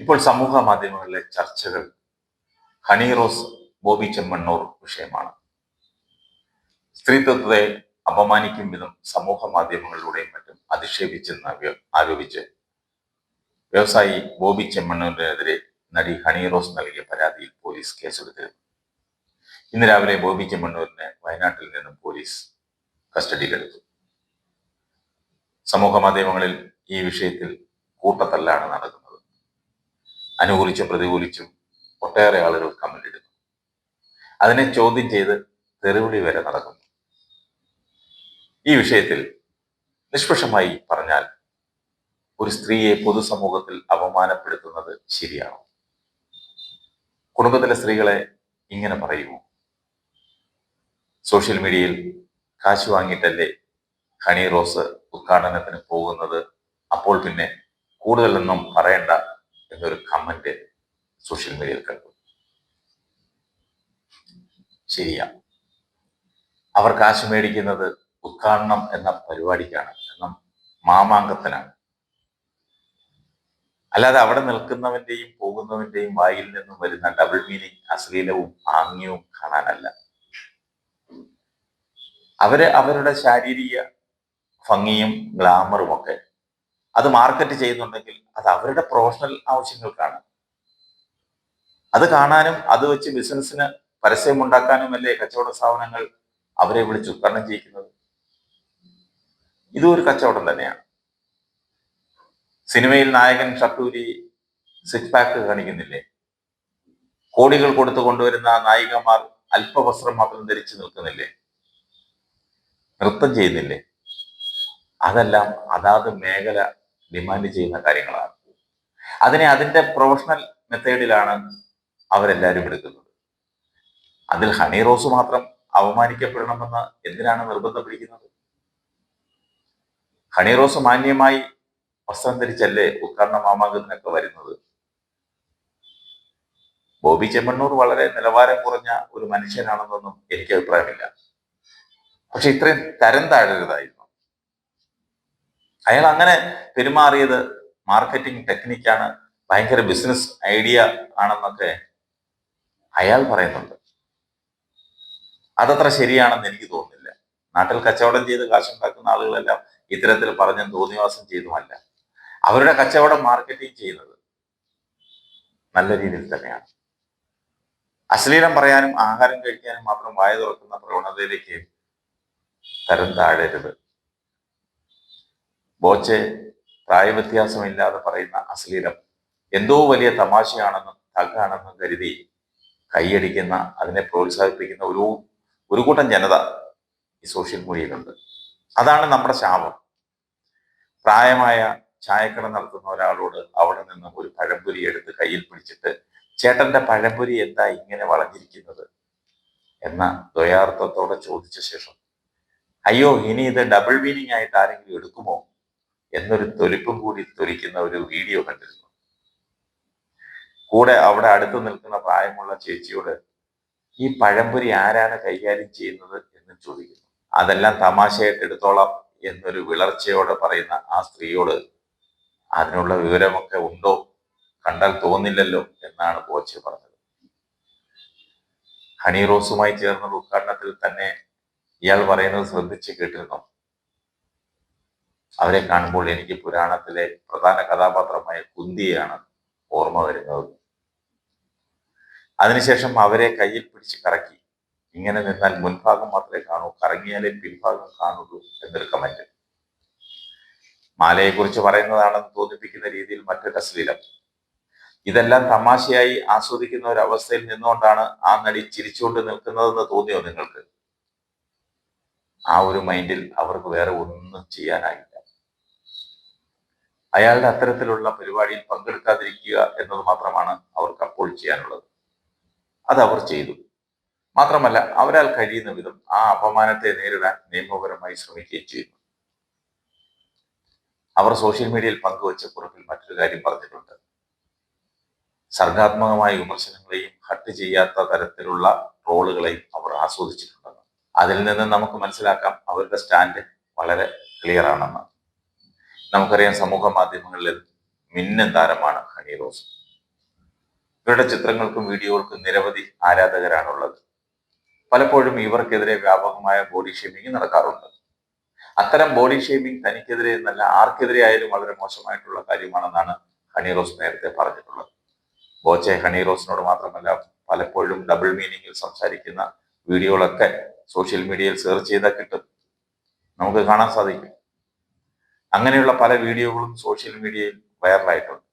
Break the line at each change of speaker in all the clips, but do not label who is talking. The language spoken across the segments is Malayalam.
ഇപ്പോൾ സമൂഹ മാധ്യമങ്ങളിലെ ചർച്ചകൾ ഹണി റോസ് ബോബി ചെമ്മണ്ണൂർ വിഷയമാണ്. സ്ത്രീത്വത്തെ അപമാനിക്കും വിധം സമൂഹ മാധ്യമങ്ങളിലൂടെയും മറ്റും അധിക്ഷേപിച്ചെന്ന് ആരോപിച്ച് വ്യവസായി ബോബി ചെമ്മണ്ണൂരിനെതിരെ നടി ഹണി റോസ് നൽകിയ പരാതിയിൽ പോലീസ് കേസെടുത്തിരുന്നു. ഇന്ന് രാവിലെ ബോബി ചെമ്മണ്ണൂരിനെ വയനാട്ടിൽ നിന്നും പോലീസ് കസ്റ്റഡിയിലെടുത്തു. സമൂഹ മാധ്യമങ്ങളിൽ ഈ വിഷയത്തിൽ കൂട്ടത്തല്ലാണ് നടക്കുന്നത്. അനുകൂലിച്ചും പ്രതികൂലിച്ചും ഒട്ടേറെ ആളുകൾ കമന്റ് ഇടുന്നു. അതിനെ ചോദ്യം ചെയ്ത് തെറിവിളി വരെ നടക്കുന്നു. ഈ വിഷയത്തിൽ നിഷ്പക്ഷമായി പറഞ്ഞാൽ ഒരു സ്ത്രീയെ പൊതുസമൂഹത്തിൽ അപമാനപ്പെടുത്തുന്നത് ശരിയാണോ? കുടുംബത്തിലെ സ്ത്രീകളെ ഇങ്ങനെ പറയുമോ? സോഷ്യൽ മീഡിയയിൽ കാശ് വാങ്ങിയിട്ടല്ലേ ഹണി റോസ് ഉദ്ഘാടനത്തിന് പോകുന്നത്? അപ്പോൾ പിന്നെ കൂടുതലൊന്നും പറയണ്ട എന്നൊരു കമന്റ് സോഷ്യൽ മീഡിയയിൽ കണ്ടു. ശരിയാ. അവർ കാശ് മേടിക്കുന്നത് ഉദ്ഘാടനം എന്ന പരിപാടിക്കാണ് എന്ന മാമാങ്കത്തിനാണ്. അല്ലാതെ അവിടെ നിൽക്കുന്നവന്റെയും പോകുന്നവന്റെയും വായിൽ നിന്നും വരുന്ന ഡബിൾ മീനിങ് അശ്ലീലവും ആംഗ്യവും കാണാനല്ല. അവർ അവരുടെ ശാരീരിക ഭംഗിയും ഗ്ലാമറും ഒക്കെ അത് മാർക്കറ്റ് ചെയ്യുന്നുണ്ടെങ്കിൽ അത് അവരുടെ പ്രൊഫഷണൽ ആവശ്യങ്ങൾക്കാണ്. അത് കാണാനും അത് വെച്ച് ബിസിനസ്സിന് പരസ്യം ഉണ്ടാക്കാനുമല്ലേ കച്ചവട സ്ഥാപനങ്ങൾ അവരെ വിളിച്ച് ഉദ്ഘാടനം ചെയ്യിക്കുന്നത്? ഇതും ഒരു കച്ചവടം തന്നെയാണ്. സിനിമയിൽ നായകൻ ഷട്ടൂരി സിക്സ് പാക്ക് കാണിക്കുന്നില്ലേ? കോടികൾ കൊടുത്തു കൊണ്ടുവരുന്ന നായികമാർ അല്പവസ്ത്രം മാത്രം ധരിച്ചു നിൽക്കുന്നില്ലേ? നൃത്തം ചെയ്യുന്നില്ലേ? അതെല്ലാം അതാത് മേഖല ഡിമാൻഡ് ചെയ്യുന്ന കാര്യങ്ങളാണ്. അതിനെ അതിന്റെ പ്രൊഫഷണൽ മെത്തേഡിലാണ് അവരെല്ലാവരും എടുക്കുന്നത്. അതിൽ ഹണി റോസ് മാത്രം അവമാനിക്കപ്പെടണമെന്ന് എന്തിനാണ് നിർബന്ധം പിടിക്കുന്നത്? ഹണി റോസ് മാന്യമായി വസ്ത്രം ധരിച്ചല്ലേ ഉദ്ഘാടന മാമാങ്കത്തിനൊക്കെ വരുന്നത്? ബോബി ചെമ്മണ്ണൂർ വളരെ നിലവാരം കുറഞ്ഞ ഒരു മനുഷ്യനാണെന്നൊന്നും എനിക്ക് അഭിപ്രായമില്ല. പക്ഷെ ഇത്രയും തരം താഴരുതായിരുന്നു അയാൾ അങ്ങനെ പെരുമാറിയത് മാർക്കറ്റിംഗ് ടെക്നിക്കാണ് ഭയങ്കര ബിസിനസ് ഐഡിയ ആണെന്നൊക്കെ അയാൾ പറയുന്നുണ്ട്. അതത്ര ശരിയാണെന്ന് എനിക്ക് തോന്നുന്നില്ല. നാട്ടിൽ കച്ചവടം ചെയ്ത് കാശുണ്ടാക്കുന്ന ആളുകളെല്ലാം ഇത്തരത്തിൽ പറഞ്ഞും തോന്നിവാസം ചെയ്തുമല്ല. അവരുടെ കച്ചവടം മാർക്കറ്റിംഗ് ചെയ്യുന്നത് നല്ല രീതിയിൽ തന്നെയാണ്. അശ്ലീലം പറയാനും ആഹാരം കഴിക്കാനും മാത്രം വായ തുറക്കുന്ന പ്രവണതയിലേക്ക് തരം താഴരുത്. ബോച്ചെ പ്രായവ്യത്യാസമില്ലാതെ പറയുന്ന അശ്ലീലം എന്തോ വലിയ തമാശയാണെന്നും തഗ്ഗാണെന്നും കരുതി കൈയടിക്കുന്ന അതിനെ പ്രോത്സാഹിപ്പിക്കുന്ന ഒരു ഒരു കൂട്ടം ജനത ഈ സോഷ്യൽ മീഡിയയിലുണ്ട്. അതാണ് നമ്മുടെ ശാപം. പ്രായമായ ചായക്കട നടത്തുന്ന ഒരാളോട് അവിടെ നിന്ന് ഒരു പഴംപൊരി എടുത്ത് കയ്യിൽ പിടിച്ചിട്ട് ചേട്ടന്റെ പഴംപൊരി എന്താ ഇങ്ങനെ വളഞ്ഞിരിക്കുന്നത്? എന്ന ദ്വയാർത്ഥത്തോടെ ചോദിച്ച ശേഷം അയ്യോ ഇനി ഇത് ഡബിൾ മീനിങ് ആയിട്ട് ആരെങ്കിലും എടുക്കുമോ? എന്നൊരു തൊലിപ്പും കൂടി തൊലിക്കുന്ന ഒരു വീഡിയോ കണ്ടിരുന്നു. കൂടെ അവിടെ അടുത്ത് നിൽക്കുന്ന പ്രായമുള്ള ചേച്ചിയോട് ഈ പഴംപൊരി ആരാണ് കൈകാര്യം ചെയ്യുന്നത്? എന്ന് ചോദിക്കുന്നു. അതെല്ലാം തമാശയായിട്ട് എടുത്തോളാം എന്നൊരു വിളർച്ചയോടെ പറയുന്ന ആ സ്ത്രീയോട് അതിനുള്ള വിവരമൊക്കെ ഉണ്ടോ? കണ്ടാൽ തോന്നില്ലല്ലോ എന്നാണ് കോച്ച് പറഞ്ഞത്. ഹണി റോസുമായി ചേർന്ന ഉദ്ഘാടനത്തിൽ തന്നെ ഇയാൾ പറയുന്നത് ശ്രദ്ധിച്ച് കേട്ടിരുന്നു? അവരെ കാണുമ്പോൾ എനിക്ക് പുരാണത്തിലെ പ്രധാന കഥാപാത്രമായ കുന്തിയാണ് ഓർമ്മ വരുന്നത്. അതിനുശേഷം അവരെ കയ്യിൽ പിടിച്ച് കറക്കി. ഇങ്ങനെ നിന്നാൽ മുൻഭാഗം മാത്രമേ കാണൂ കറങ്ങിയാലേ പിൻഭാഗം കാണുള്ളൂ എന്നൊരു കമന്റ് മാലയെക്കുറിച്ച് പറയുന്നതാണെന്ന് തോന്നിപ്പിക്കുന്ന രീതിയിൽ മറ്റൊരു അശ്ലീലം. ഇതെല്ലാം തമാശയായി ആസ്വദിക്കുന്ന ഒരു അവസ്ഥയിൽ നിന്നുകൊണ്ടാണ് ആ നടി ചിരിച്ചുകൊണ്ട് നിൽക്കുന്നതെന്ന് തോന്നിയോ നിങ്ങൾക്ക്? ആ ഒരു മൈൻഡിൽ അവർക്ക് വേറെ ഒന്നും ചെയ്യാനായില്ല അയാളുടെ അത്തരത്തിലുള്ള പരിപാടിയിൽ പങ്കെടുക്കാതിരിക്കുക എന്നത് മാത്രമാണ് അവർക്ക് അപ്പോൾ ചെയ്യാനുള്ളത്. അത് അവർ ചെയ്തു. മാത്രമല്ല അവരാൽ കഴിയുന്ന വിധം ആ അപമാനത്തെ നേരിടാൻ നിയമപരമായി ശ്രമിക്കുകയും ചെയ്യുന്നു. അവർ സോഷ്യൽ മീഡിയയിൽ പങ്കുവച്ച കുറിപ്പിൽ മറ്റൊരു കാര്യം പറഞ്ഞിട്ടുണ്ട്. സർഗാത്മകമായ വിമർശനങ്ങളെയും ഹട്ട് ചെയ്യാത്ത തരത്തിലുള്ള ട്രോളുകളെയും അവർ ആസ്വദിച്ചിട്ടുണ്ടെന്ന്. അതിൽ നിന്ന് നമുക്ക് മനസ്സിലാക്കാം അവരുടെ സ്റ്റാൻഡ് വളരെ ക്ലിയർ ആണെന്ന് നമുക്കറിയാം സമൂഹ മാധ്യമങ്ങളിൽ മിന്നൻ താരമാണ് ഹണി റോസ്. ഇവരുടെ ചിത്രങ്ങൾക്കും വീഡിയോകൾക്കും നിരവധി ആരാധകരാണുള്ളത്. പലപ്പോഴും ഇവർക്കെതിരെ വ്യാപകമായ ബോഡി ഷേമിംഗ് നടക്കാറുണ്ട്. അത്തരം ബോഡി ഷേമിംഗ് തനിക്കെതിരെ എന്നല്ല ആർക്കെതിരെ ആയാലും വളരെ മോശമായിട്ടുള്ള കാര്യമാണെന്നാണ് ഹണി റോസ് നേരത്തെ പറഞ്ഞിട്ടുള്ളത്. ബോച്ചെ ഹണി റോസിനോട് മാത്രമല്ല പലപ്പോഴും ഡബിൾ മീനിങ്ങിൽ സംസാരിക്കുന്ന വീഡിയോകളൊക്കെ സോഷ്യൽ മീഡിയയിൽ സെർച്ച് ചെയ്താൽ കിട്ടും. നമുക്ക് കാണാൻ സാധിക്കും. അങ്ങനെയുള്ള പല വീഡിയോകളും സോഷ്യൽ മീഡിയയിൽ വൈറലായിട്ടുണ്ട്.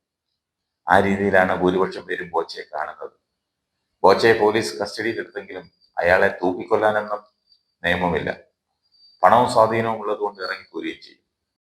ആ രീതിയിലാണ് ഭൂരിപക്ഷം പേരും ബോച്ചയെ കാണുന്നത്. ബോച്ചയെ പോലീസ് കസ്റ്റഡിയിലെടുത്തെങ്കിലും അയാളെ തൂക്കിക്കൊല്ലാനൊന്നും നിയമമില്ല. പണവും സ്വാധീനവും ഉള്ളതുകൊണ്ട് ഇറങ്ങിപ്പോരുകയും ചെയ്യും.